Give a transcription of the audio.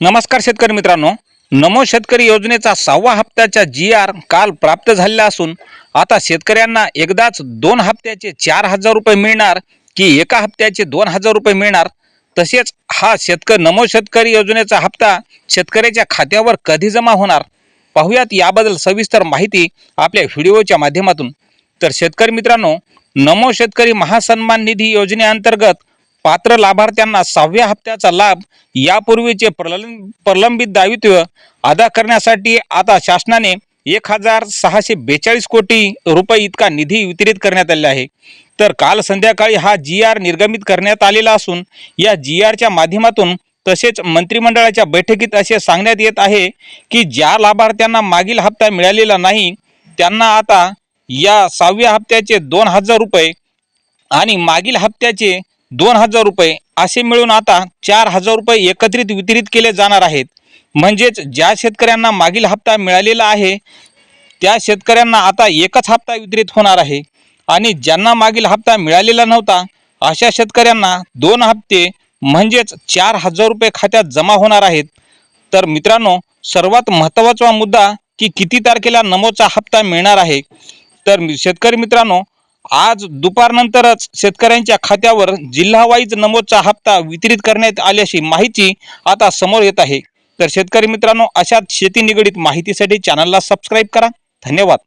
नमस्कार शेतकरी मित्रांनो. नमो शेतकरी योजनेचा सहावा हप्त्याचा जी आर काल प्राप्त झालेला असून आता शेतकऱ्यांना एकदाच दोन हप्त्याचे चार हजार रुपये मिळणार की एका हप्त्याचे दोन हजार रुपये मिळणार? तसेच हा शेतकरी नमो शेतकरी योजनेचा हप्ता शेतकऱ्याच्या खात्यावर कधी जमा होणार? पाहुयात याबद्दल सविस्तर माहिती आपल्या व्हिडिओच्या माध्यमातून. तर शेतकरी मित्रांनो नमो शेतकरी महासन्मान निधी योजनेअंतर्गत पात्र लाभार्थ्यांना सहाव्या हप्त्याचा लाभ यापूर्वीचे प्रलंब प्रलंबित दायित्व अदा करण्यासाठी आता शासनाने एक हजार सहाशे बेचाळीस कोटी रुपये इतका निधी वितरित करण्यात आलेला आहे. तर काल संध्याकाळी हा जी आर निर्गमित करण्यात आलेला असून या जी आरच्या माध्यमातून तसेच मंत्रिमंडळाच्या बैठकीत असे सांगण्यात येत आहे की ज्या लाभार्थ्यांना मागील हप्ता मिळालेला नाही त्यांना आता या सहाव्या हप्त्याचे दोन हजार रुपये आणि मागील हप्त्याचे दोन हजार रुपये असे मिळून आता चार हजार रुपये एकत्रित वितरित केले जाणार आहेत. म्हणजेच ज्या शेतकऱ्यांना मागील हप्ता मिळालेला आहे त्या शेतकऱ्यांना आता एकच हप्ता वितरित होणार आहे. आणि ज्यांना मागील हप्ता मिळालेला नव्हता अशा शेतकऱ्यांना दोन हप्ते म्हणजेच चार हजार रुपये खात्यात जमा होणार आहेत. तर मित्रांनो सर्वात महत्त्वाचा मुद्दा की किती तारखेला नमोचा हप्ता मिळणार आहे. तर शेतकरी मित्रांनो आज दुपारनंतरच शेतकऱ्यांच्या खात्यावर जिल्हावाईज नमोदचा हप्ता वितरित करण्यात आल्याची माहिती आता समोर येत आहे. तर शेतकरी मित्रांनो अशाच शेती निगडीत माहितीसाठी चॅनलला सबस्क्राईब करा. धन्यवाद.